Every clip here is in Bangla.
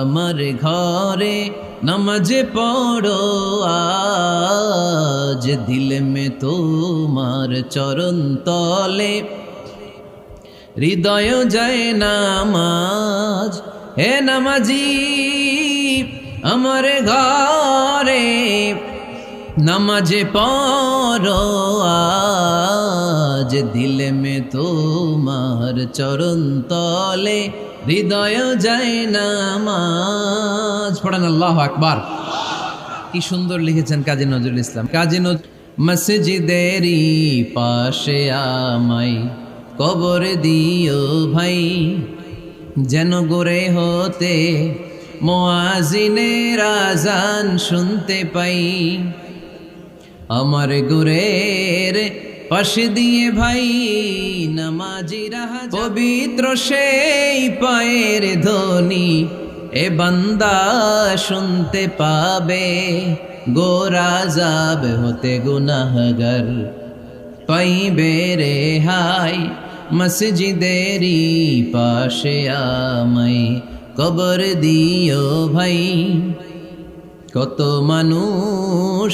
আমার ঘরে নামাজে পড়ো, আজ দিল মে তোমার চরণ তলে। হৃদয় যায় নামাজ, হে নামাজি, আমার ঘরে নামাজে পড়ো, আজ দিল মে তোমার চরণ তলে। হৃদয় যায় নামাজ। পড়েন আল্লাহ আকবার। কি সুন্দর লিখেছেন কাজী নজরুল ইসলাম। কাজী নজ মসজিদেরই পাশে আমাই কবর দিও ভাই। যেন গোরে হতে মোয়াজিনের আজান শুনতে পাই। আমার গুরের পাশে দিয়ে ভাই পবিত্র সেই পায়ের ধ্বনি এ বান্দা শুনতে পাবে, গোরা যাব হতে গুনাহগার। পাইবে রে হাই মসজিদেরই পাশে আমাই কবর দিও ভাই। কত মানুষ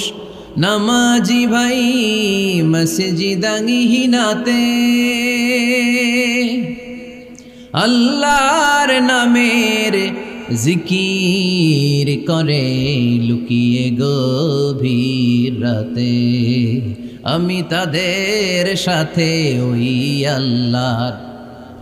নামাজি ভাই মসজিদাঙ্গিহীনাতে আল্লাহর নামের জিকির করে লুকিয়ে গভীর রাতে। আমি তাদের সাথে ওই আল্লাহর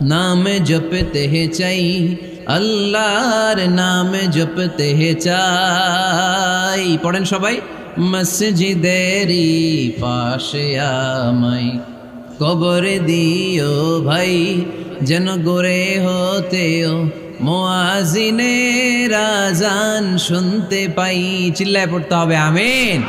নাম জপতে চাই, আল্লাহর নাম জপতে চাই। পড়েন সবাই। মসজিদেরই পাশে আমাই কবর দিও ভাই, যেন গোরে হতেও মোয়াজিনে রাজান শুনতে পাই। চিল্লায় পড়তে হবে, আমিন।